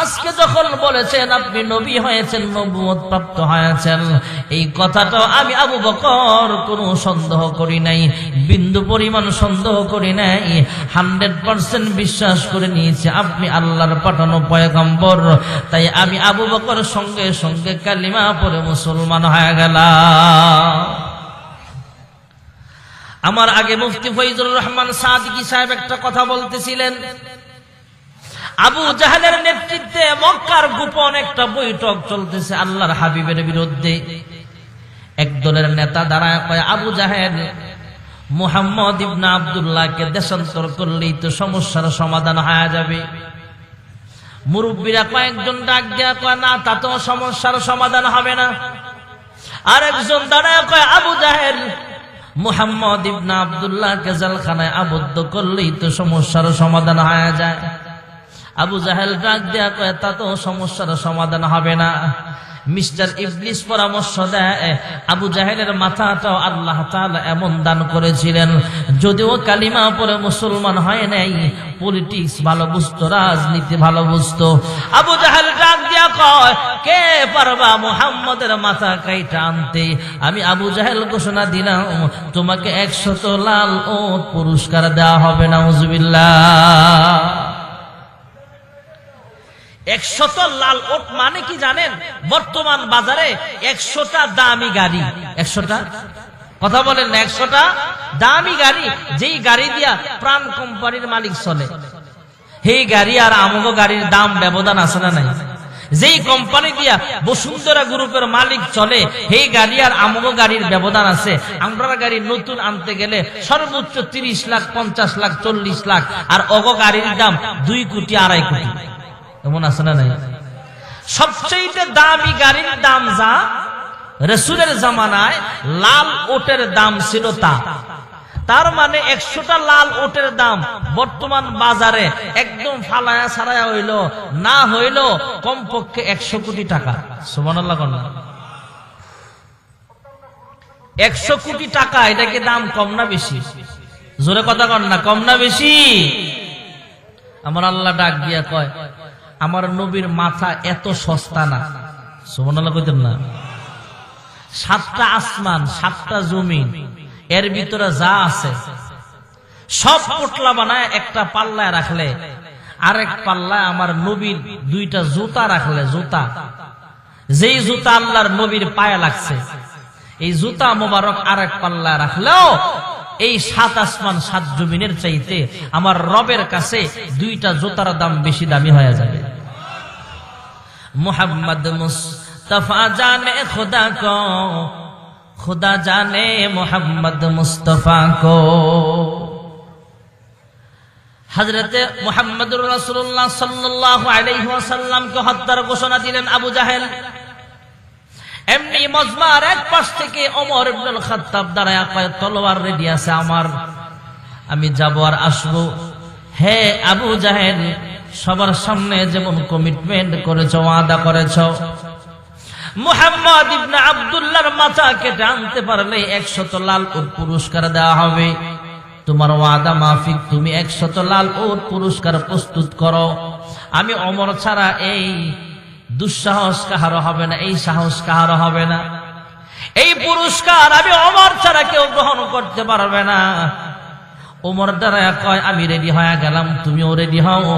আজকে যখন বলেছেন আপনি নবী হয়েছেন নবুয়ত প্রাপ্ত হয়েছেন, এই কথাটা আমি আবু বকর কোনো সন্দেহ করি নাই, বিন্দু পরিমাণ সন্দেহ করি নাই, হান্ড্রেড পার্সেন্ট বিশ্বাস করে নিয়েছে আপনি আল্লাহর পাঠানো পয়গম্বর, তাই আমি আবু বকর সঙ্গে সঙ্গে কালিমা পরে মুসলমান হয়ে গেলাম। আমার আগে মুফতি ফৈজুর রহমান সাদিকি সাহেব একটা কথা বলতেছিলেন। আবু জাহালের নেতৃত্বে মক্কার গোপন একটা বৈঠক চলতেছে আল্লাহর হাবিবের বিরুদ্ধে। একদলের নেতা দাঁড়ায় কয়, আবু জাহেল, মুহাম্মদ ইবনা আবদুল্লাহকে দেশান্তর করলেই তো সমস্যার সমাধান হয়ে যাবে। মুরব্বীরা কয়েকজন ডাক দেয়া কয়, না, তা তাতেও সমস্যার সমাধান হবে না। আরেকজন দাঁড়ায় কয়, আবু জাহেল মুহাম্মদ ইবনা আবদুল্লাহ কেজালখানায় আবদ্ধ করলেই তো সমস্যার সমাধান হয়ে যায়। আবু জাহেল ডাক দেয়া কয়, তা তো সমস্যার সমাধান হবে না। মিস্টার ইবলিস পরামর্শ দেয়, আবু জাহেলের মাথাটাও আল্লাহ এমন দান করেছিলেন। যদিও কালিমা পরে মুসলমান হয় নাই, পলিটিক্স ভালো বুঝতো, রাজনীতি ভালো বুঝতো। আবু জাহেল ডাক দিয়া কয়, কে পারবা মুহাম্মদের মাথা কাইটা আনতে? আমি আবু জাহেল ঘোষণা দিলাম, তোমাকে একশত লাল ও পুরস্কার দেওয়া হবে না একশত লাল ওট মানে কি জানেন? বর্তমান বাজারে একশোটা দামি গাড়ি। একশোটা? কথা বলেন একশোটা? দামি গাড়ি, যেই গাড়ি দিয়া প্রাণ কোম্পানির মালিক চলে। সেই গাড়ি আর আমগো গাড়ির দাম ব্যবধান আছে না নাই? যেই কোম্পানি দিয়া বসুন্ধরা গ্রুপের মালিক চলে, সেই গাড়ি আর আমগো গাড়ির ব্যবধান আছে। আমরা গাড়ি নতুন আনতে গেলে সর্বোচ্চ তিরিশ লাখ, পঞ্চাশ লাখ, চল্লিশ লাখ, আর অগো গাড়ির দাম দুই কোটি, আড়াই কোটি। এমন আছে না নাই? সবচেয়ে দামি গাড়ির দাম যা রসুলের জামানায় লাল ওটের দাম ছিল তা। তার মানে একশোটা লাল ওটের দাম বর্তমান বাজারে একদম ফালায়া ছাড়ায়া হইল, না হইল কমপক্ষে একশো কোটি টাকা। সুবহানাল্লাহ কন্যা একশো কোটি টাকা, এটা কি দাম কম না বেশি? জোরে কথা কন না, কম না বেশি? আমার আল্লাহ ডাক দিয়া কয় আমার নবীর মাথা এত সস্তা না। সুবহানাল্লাহ কইতেন না। সাতটা আসমান, সাতটা জমিন, এর ভিতরে যা আছে, সব পোটলা বানায় একটা পাল্লায় রাখলে, আরেক পাল্লায় আমার নবীর দুইটা জুতা রাখলে, জুতা। যেই জুতা আল্লাহর নবীর পায়ে লাগছে, এই জুতা মোবারক আরেক পাল্লায় রাখলেও, এই সাত আসমান, সাত জমিনের চাইতে আমার রবের কাছে দুইটা জুতার দাম বেশি দামি হয়ে যাবে। মোহাম্মদ মুস্তফা জানে খুদা কো, খুদা জানে মোহাম্মদ মুস্তফা কো। হজরতে মোহাম্মদুর রসুল্লাহ সাল্লাহ আলাইসাল্লামকে হত্যার ঘোষণা দিলেন আবু জাহেল। এমনি মজমার এক পাশ থেকে অমর ইবনুল খাত্তাব দাঁড়ায় পায় তলোয়ার রেডি আছে আমার, আমি যাব আর আসব। হে আবু জাহেল সবার সামনে যেমন কমিটমেন্ট করেছ, ওয়াদা করেছ। মুহাম্মদ ইবনে আব্দুল্লাহর মাথা কেটে আনতে পারলে একশত লাল উট পুরস্কার দেওয়া হবে। তোমার ওয়াদা মাফিক, তুমি একশত লাল উট পুরস্কার প্রস্তুত করো। আমি অমর ছাড়া এই দুঃসাহস কাহারো হবে না, এই সাহস কাহারো হবে না। এই পুরস্কার আমি অমর ছাড়া কেউ গ্রহণ করতে পারবে না। ওমর দ্বারা কয়, আমি রেডি হয়ে গেলাম, তুমিও রেডি হও।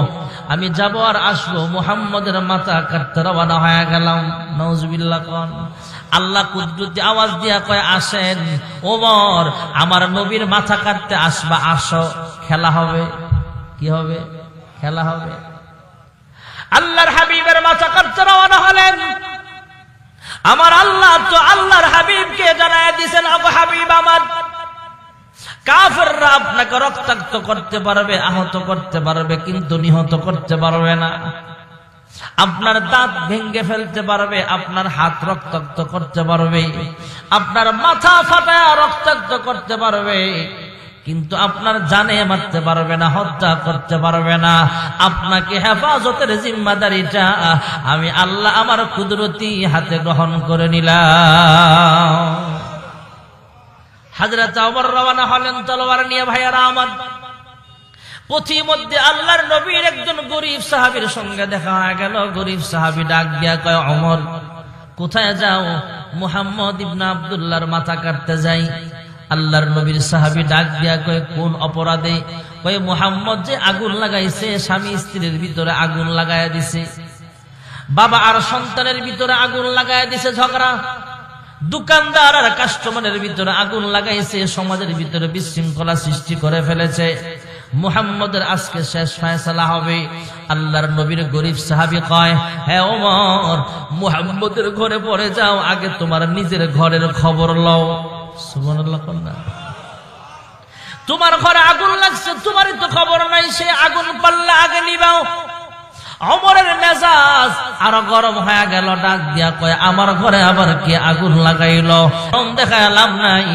আমি যাব আর আসব। মোহাম্মদের মাথা কাটতে রওনা হয়ে গেলাম। নজবিল্লা কন। আল্লাহ কুদরতি আওয়াজ দিয়া কয়, আসেন। ওমর, আমার নবীর মাথা কাটতে আসবা, আসো। খেলা হবে। কি হবে? খেলা হবে। আল্লাহর হাবিবের মাথা কাটতে রওনা হলেন। আমার আল্লাহ তো আল্লাহর হাবিবকে জানায় দিছেন, আবু হাবিব আমার কাফেররা আপনাকে রক্তাক্ত করতে পারবে, আহত করতে পারবে, কিন্তু নিহত করতে পারবে না। আপনার দাঁত ভেঙ্গে ফেলতে পারবে, আপনার হাত রক্তাক্ত করতে পারবে, আপনার মাথা ফাটায় রক্তাক্ত করতে পারবে, কিন্তু আপনার জানে মারতে পারবে না, হত্যা করতে পারবে না। আপনাকে হেফাজতের জিম্মাদারিটা আমি আল্লাহ আমার কুদরতি হাতে গ্রহণ করে নিলাম। হাজরত অমর রওনা হলেন তলোয়ার নিয়ে, ভাইয়ারা আমার পথিমধ্যে আল্লাহর নবীর একজন গরিব সাহাবীর সঙ্গে দেখা হয়ে গেল। গরিব সাহাবী ডাক দিয়া কয় অমর কোথায় যাও? মুহাম্মদ ইবনা আব্দুল্লাহর মাথা কাটতে যাই। আল্লাহর নবীর সাহাবী ডাক দিয়া কয়, কোন অপরাধে? কয়, মুহাম্মদ যে আগুন লাগাইছে, স্বামী স্ত্রীর ভিতরে আগুন লাগাইয়া দিছে। বাবা আর সন্তানের ভিতরে আগুন লাগাইয়া দিছে ঝগড়া। দোকানদার আর কাস্টমারের ভিতরে আগুন লাগাইছে, সমাজের ভিতরে বিশৃঙ্খলা সৃষ্টি করে ফেলেছে। মুহাম্মদের আজকে শেষ ফয়সালা হবে। আল্লাহর নবীর গরিব সাহাবি কয় হ্যাঁ ওমর, মুহাম্মদের ঘরে পড়ে যাও, আগে তোমার নিজের ঘরের খবর লও। সুবহানাল্লাহ তোমার ঘরে আগুন লাগছে, তোমারই তো খবর নাই, সে আগুন পাল্লা আগে নিবাও। অমরের মেজাজ আরও গরম হয়ে গেল, ডাক দিয়া কয়, আমার ঘরে আবার কে আগুন লাগাইল? দেখালাম নাই,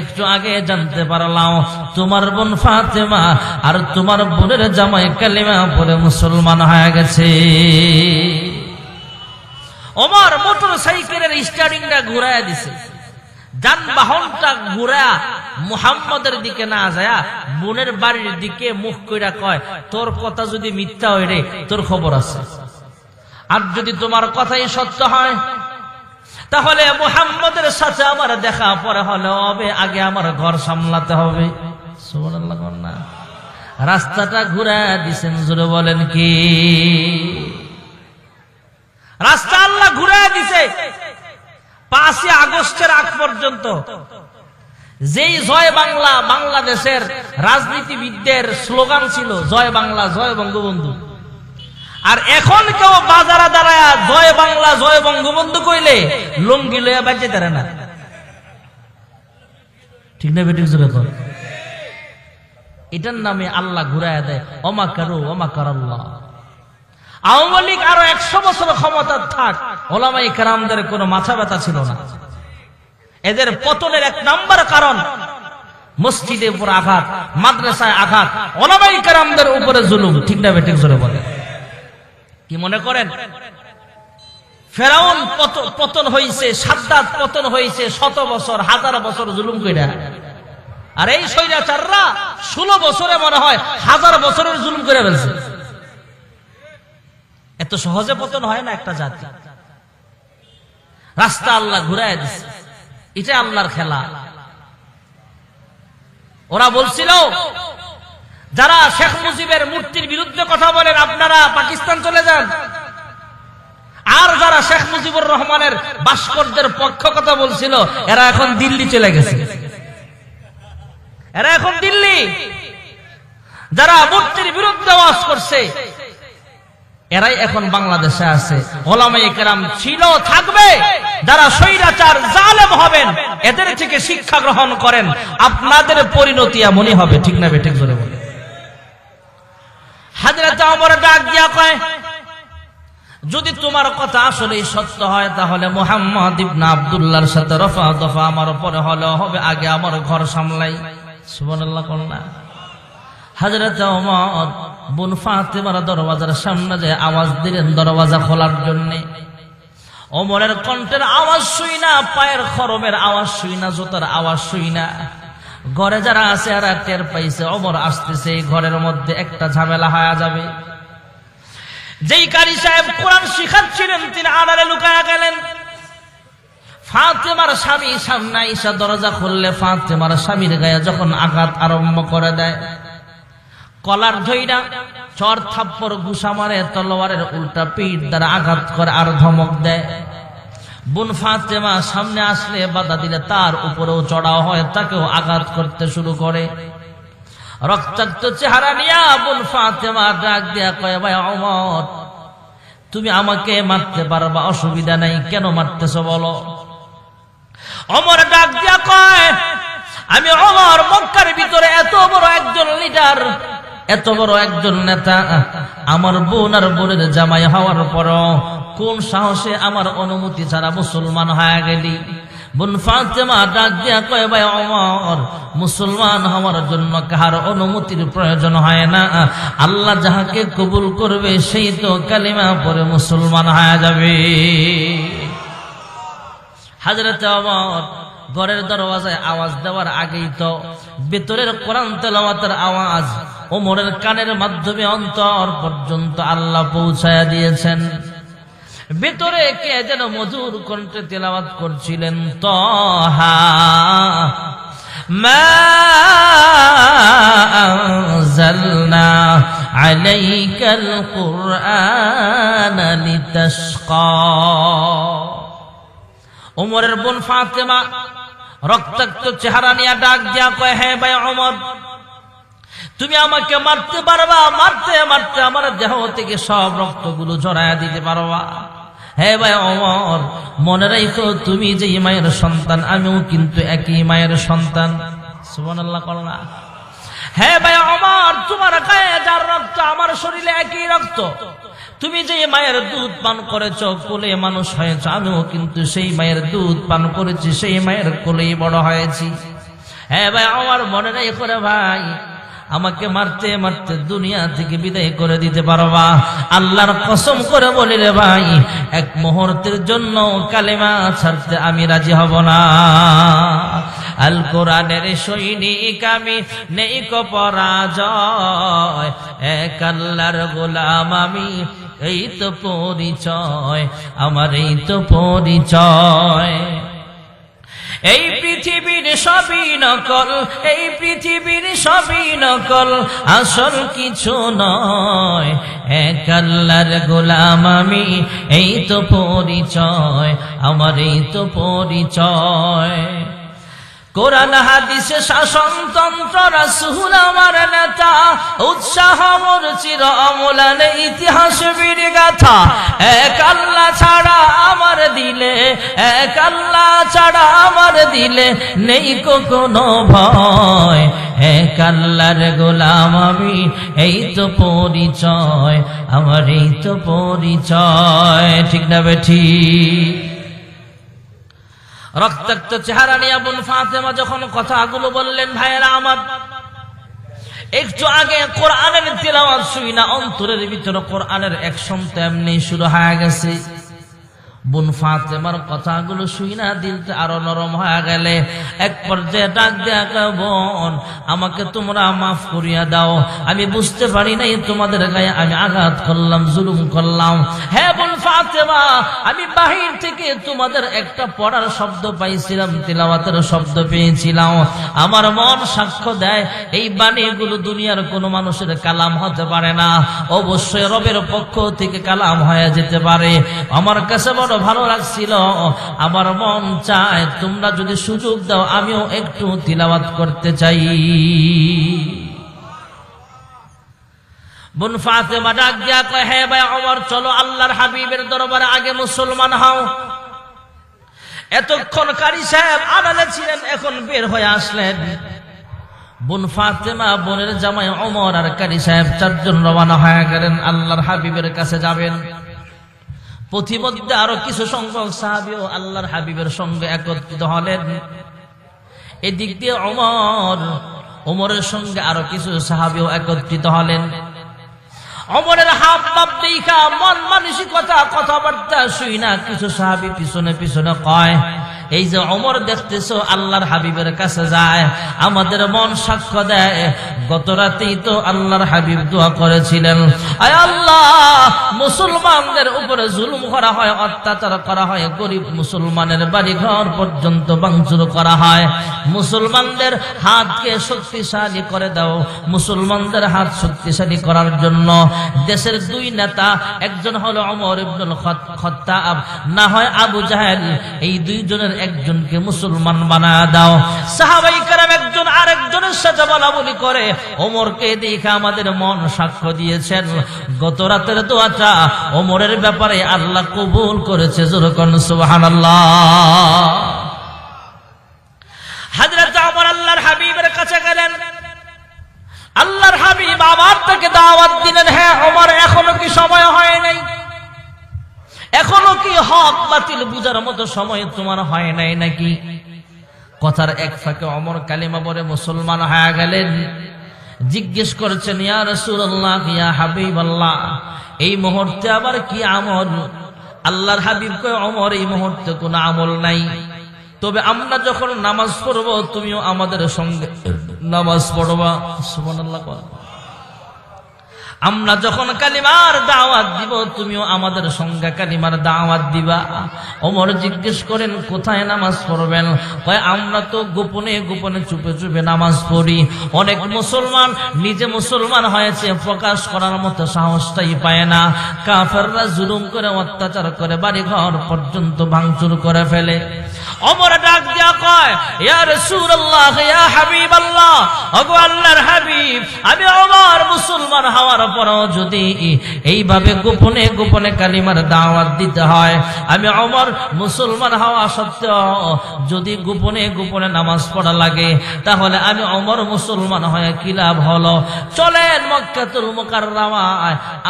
একটু আগে জানতে পারলাম, তোমার বোন ফাতেমা আর তোমার বোনের জামাই কালিমা পরে মুসলমান হয়ে গেছে। ওমর মোটর সাইকেলের স্টারিংটা ঘুরাইয়া দিছে। যানবাহনটা ঘুরা মুহাম্মদের দিকে না যায় বোনের বাড়ির দিকে মুখ কইরা কয়, তোর কথা যদি মিথ্যা হয় রে, তোর খবর আছে। আর যদি তোমার কথাই সত্য হয়, তাহলে মুহাম্মদের সাথে আমার দেখা পরে হলে হবে, আগে আমার ঘর সামলাতে হবে। না। রাস্তাটা ঘুরা দিছেন, জোরে বলেন কি? রাস্তা আল্লাহ ঘুরা দিছে। পাঁচই আগস্টের আগ পর্যন্ত যেই জয় বাংলা বাংলাদেশের রাজনীতিবিদদের স্লোগান ছিল, জয় বাংলা, জয় বঙ্গবন্ধু। আর এখন কেউ বাজারা দাঁড়ায়, জয় বাংলা, জয় বঙ্গবন্ধু কইলে লঙ্গি লইয়া বাজে তারা না। ঠিক না কর। এটার নামে আল্লাহ ঘুরায় দেয়, অমা কারও, অমা কার আল্লাহ আওয়ামী লীগ আরও একশো বছর ক্ষমতা থাক, ওলামাই কোনো মাথা ব্যথা ছিল না। এদের পতনের এক নাম্বার কারণ উপর আঘাত, মাদ্রাসায় আঘাত, ওলামাই উপরে জুলুম, ঠিক না জোরে বলে কি মনে করেন? ফেরাউন পত- পতন হয়েছে সাদ্দাত পতন হয়েছে শত বছর, হাজার বছর জুলুম কইরা। আর এই স্বৈরাচাররা ষোলো বছরে মনে হয় হাজার বছরের জুলুম করে ফেলছে। এত সহজে পতন হয় না একটা জাতি। রাস্তা আল্লাহ ঘুরাই দিছে। এটা আল্লাহর খেলা। ওরা বলছিল, যারা শেখ মুজিবের মূর্তির বিরুদ্ধে কথা বলেন আপনারা পাকিস্তান চলে যান। আর যারা শেখ মুজিবুর রহমানের ভাস্করদের পক্ষ কথা বলছিল, এরা এখন দিল্লি চলে গেছে। এরা এখন দিল্লি। যারা মূর্তির বিরুদ্ধে আওয়াজ করছে এরাই এখন বাংলাদেশে আছে। কেরাম ছিল, থাকবে। যারা স্বৈরাচার, জালেম হবেন, এদের থেকে শিক্ষা গ্রহণ করেন। আপনাদের পরিণতি এমনই হবে, ঠিক না বেঠিক জোরে বলে যদি তোমার কথা আসলেই সত্য হয়, তাহলে মোহাম্মদ ইবনা আব্দুল্লাহর সাথে রফা দফা আমার পরে হলে হবে, আগে আমার ঘর সামলাই। সুবহানাল্লাহ কন্যা হাজরত বোন ফাতেমার দরওয়াজার সামনে যে আওয়াজ দিলেন দরওয়াজা খোলার জন্য। অমরের কণ্ঠের আওয়াজ শুই না, পায়ের খরমের আওয়াজ শুই না, জোতার আওয়াজ শুই না। ঘরে যারা আছে এরা টের পাইছে, অমর আসতেছে, এই ঘরের মধ্যে একটা ঝামেলা হয়ে যাবে। যেই কারি সাহেব কোরআন শিখাচ্ছিলেন, তিনি আড়ালে লুকায়া গেলেন। ফাতেমার স্বামী সামনে ঈশা দরজা খুললে ফাতেমার স্বামীর গায়ে যখন আঘাত আরম্ভ করে দেয়, কলার ধইরা চর থাপ্পর ঘুষা মারে, তলোয়ারের উল্টা পিঠ দ্বারা আঘাত করে আর ধমক দেয়। বোন ফাতেমা সামনে আসলে বাধা দিলে তার উপরেও চড়াও হয়, তাকেও আঘাত করতে শুরু করে। রক্তাক্ত চেহারা নিয়া বোন ফাতেমা ডাক দিয়া কয়, ভাই অমর, তুমি আমাকে মারতে পারবা, অসুবিধা নাই, কেন মারতেছ বলো? অমর ডাক দিয়া কয়, আমি অমর, মক্কার ভিতরে এত বড় একজন লিডার এত বড় একজন নেতা আমার বোন আর বোনের জামাই হওয়ার পর কোন সাহসে আমার অনুমতি ছাড়া মুসলমান হয়ে গেলি? বোন ফাতেমা ডাক দিয়া কয়, ভাই অমর, মুসলমান হওয়ার জন্য কাহার অনুমতির প্রয়োজন হয় না? আল্লাহ যাহাকে কবুল করবে, সেই তো কালিমা পরে মুসলমান হয়ে যাবে। হাজরত অমর, ঘরের দরওয়াজায় আওয়াজ দেওয়ার আগেই তো ভেতরের কোরআন তেলাওয়াতের আওয়াজ ওমরের কানের মাধ্যমে অন্তর পর্যন্ত আল্লাহ পৌঁছায়া দিয়েছেন ভেতরে কে যেন মধুর কণ্ঠে তেলাওয়াত করছিলেন তহা মা أنزلنا عليك القرآن لتشقى ওমরের বোন ফাতেমা রক্তাক্ত চেহারা নিয়ে ডাক দিয়া কয় হ্যাঁ ভাই অমর তুমি আমাকে মারতে পারবা, মারতে মারতে আমার দেহ থেকে সব রক্তগুলো জড়ায়া দিতে পারবা। হ্যাঁ ভাই অমর, মনে রাখো তুমি যে মায়ের সন্তান, আমিও কিন্তু একই মায়ের সন্তান। সুবন আল্লাহ হ্যাঁ ভাই অমর, তোমার গায়ে যার রক্ত, আমার শরীরে একই রক্ত। তুমি যে মায়ের দুধ পান করেছ, কোলে মানুষ হয়েছ, আমিও কিন্তু সেই মায়ের দুধ পান করেছি, সেই মায়ের কোলেই বড় হয়েছি। হ্যাঁ ভাই আমার মনে নেই করে ভাই আমাকে মারতে মারতে দুনিয়া থেকে বিদায় করে দিতে পারবা। আল্লাহর কসম করে বলি রে ভাই, এক মুহূর্তের জন্য কালেমা ছাড়তে আমি রাজি হব না। আল কোরআনের সৈনিক আমি নেই কো পরাজয়, এক আল্লাহর গোলাম আমি, এই তো পরিচয়, আমার এই তো পরিচয়। এই পৃথিবীর সবই নকল, এই পৃথিবীর সবই নকল, আসল কিছু নয়। এক আল্লাহর গোলাম আমি, এই তো পরিচয় আমার এই তো পরিচয়। কোরআন, হাদিসে শাসনতন্ত্র রাসূল আমার নেতা, উৎসাহ মোর চির অমলান ইতিহাস বীর গাথা এক আল্লাহ ছাড়া আমার দিলে, এক আল্লাহ ছাড়া আমার দিলে নেই কোনো ভয়। এক আল্লাহর গোলাম আমি, এই তো পরিচয়, আমার এই তো পরিচয়। ঠিক না বেঠি রক্তাক্ত চেহারা নিয়ে বোন ফাতেমা যখন কথাগুলো বললেন, ভাইয়েরা আমার, একটু আগে কোরআনের তিলাওয়াত শুই না, অন্তরের ভিতরে কোরআনের এক একশন তেমনি শুরু হয়ে গেছে। বোন ফাতেমার কথাগুলো শুই দিলতে আরও নরম হয়ে গেলে। এক পর্যায়ে ডাক দেয়া বোন, আমাকে তোমরা মাফ করিয়া দাও। আমি বুঝতে পারি নাই তোমাদের গায়ে আমি আঘাত করলাম, জুলুম করলাম। হ্যাঁ বোন ফাতেমা, আমি বাহির থেকে তোমাদের একটা পড়ার শব্দ পাইছিলাম, তিলাওয়াতের শব্দ পেয়েছিলাম। আমার মন সাক্ষ্য দেয়, এই বাণীগুলো দুনিয়ার কোনো মানুষের কালাম হতে পারে না। অবশ্যই রবের পক্ষ থেকে কালাম হয়ে যেতে পারে। আমার কাছে বড় ভালো লাগছিল। আমার মন চায় তোমরা যদি সুযোগ দাও, আমিও একটু তিলাওয়াত করতে চাই। বোন কয় হ্যাঁ ভাই চলো আল্লাহর হাবিবের দরবারে আগে মুসলমান হও। এতক্ষণ কারি সাহেব আড়ালে ছিলেন, এখন বের হয়ে আসলেন। বোন ফাতেমা, বোনের জামাই অমর আর কারি সাহেব চারজন রওনা হয়ে গেলেন, আল্লাহর হাবিবের কাছে যাবেন। পথিমধ্যে আরও কিছু সংখ্যক সাহাবিও আল্লাহর হাবিবের সঙ্গে একত্রিত হলেন। এদিক দিয়ে অমর অমরের সঙ্গে আরও কিছু সাহাবিও একত্রিত হলেন। অমরের হাব বাপ দেখা মন মানসিকতা, কথাবার্তা শুই না কিছু সাহাবি পিছনে পিছনে কয় এই যে অমর দেখতেছো, আল্লাহর হাবিবের কাছে যায়, আমাদের মন সাক্ষ্য দেয়। গত রাতেই তো আল্লাহর হাবিব দোয়া করেছিলেন। আল্লাহ, মুসলমানদের উপরে জুলুম করা হয়, অত্যাচার করা হয়, গরিব মুসলমানের বাড়ি ঘর পর্যন্ত ভাঙচুর করা হয়। মুসলমানদের হাতকে শক্তিশালী করে দাও, মুসলমানদের হাত শক্তিশালী করার জন্য। দেশের দুই নেতা, একজন হলো অমর ইবনুল খত- খত্তাব, না হয় আবু জাহেল, এই দুইজনের একজনকে মুসলমান বানা দাও। সাহাবাই কারাম একজন আরেকজনের সাথে বলা বলি করে, ওমরকে দেখে আমাদের মন সাক্ষ্য দিয়েছেন। গত রাতের দোয়াটা ওমরের ব্যাপারে আল্লাহ কবুল করেছে সুবহানাল্লাহ। হাজরত আমার আল্লাহর হাবিবের কাছে গেলেন। আল্লাহর হাবিব দাওয়াত দিলেন হ্যাঁ আমার এখনও কি সময় হক বাতিল বুঝার মতো সময় তোমার হয় নাই নাকি? কথার এক ফাঁকে অমর কালিমা বলে মুসলমান হয়ে গেলেন। জিজ্ঞেস করছেন, ইয়া রাসূলুল্লাহ, ইয়া হাবিবাল্লাহ, এই মুহূর্তে আবার কি আমল? আল্লাহর হাবিব কয়, অমর, এই মুহূর্তে কোনো আমল নাই। তবে আমরা যখন নামাজ পড়ব, তুমিও আমাদের সঙ্গে নামাজ পড়বা। সুবহানাল্লাহ কয়। আমরা যখন কালিমার দাওয়াত দিব, তুমিও আমাদের সঙ্গে কালিমার দাওয়াত দিবা। ওমর জিজ্ঞেস করেন, কোথায় নামাজ পড়বেন? আমরা তো গোপনে গোপনে চুপে চুপে নামাজ পড়ি। অনেক মুসলমান, নিজে মুসলমান হয়েছে, প্রকাশ করার মতো সাহসটাই পায় না। কাফেররা জুলুম করে অত্যাচার করে বাড়ি ঘর পর্যন্ত ভাঙচুর করে ফেলে। অমর ডাক দিয়া কয় আল্লাহর হাবিব, আমি মুসলমান হওয়ার যদি এইভাবে গোপনে গোপনে কালিমার দাওয়াত দিতে হয়, আমি মুসলমান হওয়া সত্ত্বেও যদি গোপনে গোপনে নামাজ পড়া লাগে, তাহলে আমি ওমর মুসলমান হয়ে কি লাভ হলো? চলেন মক্কাতুল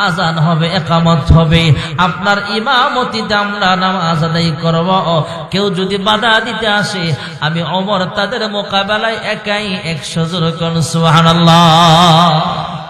আজান হবে, একামত হবে। আপনার ইমামতিতে আমরা নামাজ আদায় করব। কেউ যদি বাধা দিতে আসে। আমি অমর তাদের মোকাবেলায় একাই একশো কন সুবহানাল্লাহ।